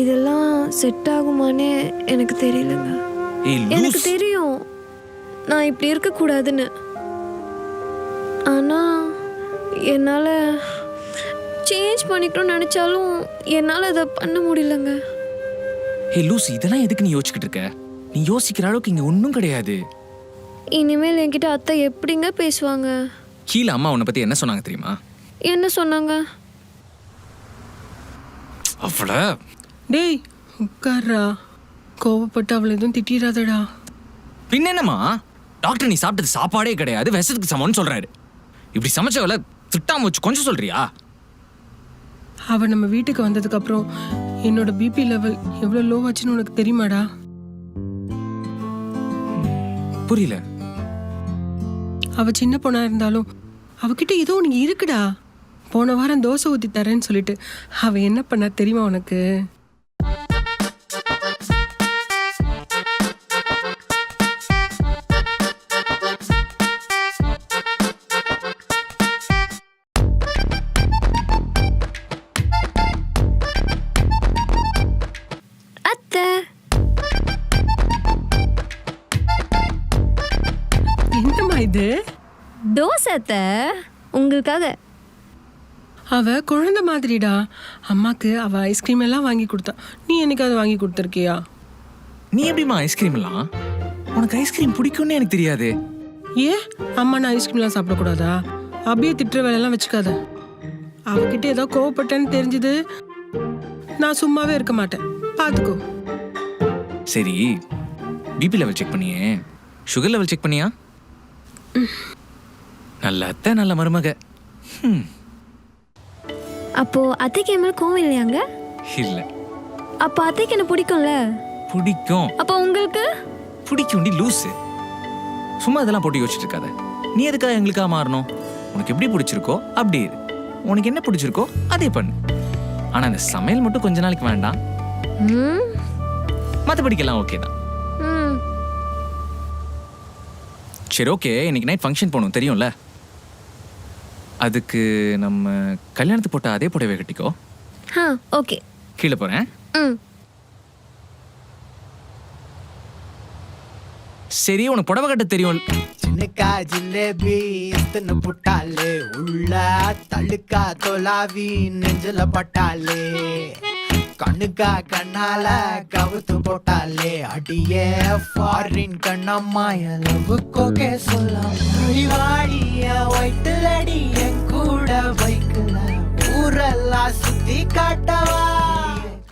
இதெல்லாம் செட் ஆகுமானே எனக்கு தெரியலங்க. எனக்கு தெரியும். நான் இப்படி இருக்கக்கூடாதுன்னு. ஆனால் என்னால் சேஞ்ச் பண்ணிக்கணும்னு நினச்சாலும் என்னால் அதை பண்ண முடியலங்க. ஏய் லூஸ் இதெல்லாம் எதுக்கு நீ யோசிச்சுக்கிட்டு இருக்க? நீ யோசிக்கிற அளவுக்கு இங்க ஒன்றும் கிடையாது. இனிமேல் என்கிட்ட அத்தை எப்படிங்க பேசுவாங்க? கீழே அம்மா உன்னை பத்தி என்ன சொன்னாங்க தெரியுமா? என்ன சொன்னாங்க? அவள டேய் உட்கார்றா. கோவப்பட்டு அவளை எதுவும் திட்டிடாதடா பின்ன என்னம்மா டாக்டர் நீ சாப்பிட்டது சாப்பாடே கிடையாது. விஷத்துக்கு சமம்னு சொல்றாரு. இப்படி சமைச்சவள திட்டாம வச்சு கொஞ்சம் சொல்றியா? அவ நம்ம வீட்டுக்கு வந்ததுக்கு அப்புறம் என்னோட பிபி லெவல் எவ்வளவு லோ ஆச்சுன்னு உனக்கு தெரியுமாடா? புரியல. அவ சின்ன பொண்ணா இருந்தாலும் அவகிட்ட ஏதோ உனக்கு இருக்குடா. போன வாரம் தோசை ஊத்தி தரேன்னு சொல்லிட்டு அவ என்ன பண்ணா தெரியுமா உனக்கு? என்னம்மா இது? தோசை அத்தை உங்களுக்காக. அவ குழந்தை மாதிரிடா. அம்மாக்கு அவ ஐஸ்கிரீம் எல்லாம் வாங்கி கொடுத்தா. நீ என்னைக்காவது வாங்கி கொடுத்துருக்கியா? நீ எப்படிம்மா ஐஸ்கிரீம் எல்லாம்? உனக்கு ஐஸ்கிரீம் பிடிக்கும்னு எனக்கு தெரியாது. ஏன் அம்மா நான் ஐஸ்கிரீம்லாம் சாப்பிடக்கூடாதா? அப்படியே திட்டுற வேலையெல்லாம் வச்சுக்காத. அவகிட்ட ஏதோ கோவப்பட்டேன்னு தெரிஞ்சது. நான் சும்மாவே இருக்க மாட்டேன். பார்த்துக்கோ சரி பிபி லெவல் செக் பண்ணியே. சுகர் லெவல் செக் பண்ணியா? நல்ல அத்தை நல்ல மருமக. அப்போ அத்தைக்கு என் மேல கோவம் இல்லையாங்க? இல்ல. அப்போ அத்தைக்கு என்ன பிடிக்கும்ல? பிடிக்கும். அப்போ உங்களுக்கு? பிடிக்கும் லூசு. சும்மா இதெல்லாம் போட்டு யோசிச்சுட்டு இருக்காத நீ எதுக்காக எங்களுக்காக மாறணும்? உனக்கு எப்படி பிடிச்சிருக்கோ அப்படி இரு. உனக்கு என்ன பிடிச்சிருக்கோ அதே பண்ணு. ஆனா அந்த சமையல் மட்டும் கொஞ்ச நாளைக்கு வேண்டாம். ம். மற்றபடிக்கெல்லாம் ஓகே தான். சரி ஓகே இன்னைக்கு நைட் ஃபங்க்ஷன் போகணும். தெரியும்ல? அதுக்கு நம்ம கல்யாணத்துக்கு போட்ட அதே புடவை கட்டிக்கோ. ஆ ஓகே கீழே போறேன். ம். சரி உனக்கு புடவை கட்ட தெரியும். சின்னக்கா ஜிலேபி இஸ்துன்னு புட்டாலே உள்ள தள்ளுக்கா தொலாவி நெஞ்சில பட்டாலே கண்ணுக்கா கண்ணால கவுத்து போட்டாலே அடியே ஃபாரின் கண்ணம்மா எலவு கோகே சொல்லாம் வாடிய ஒயிட்டுல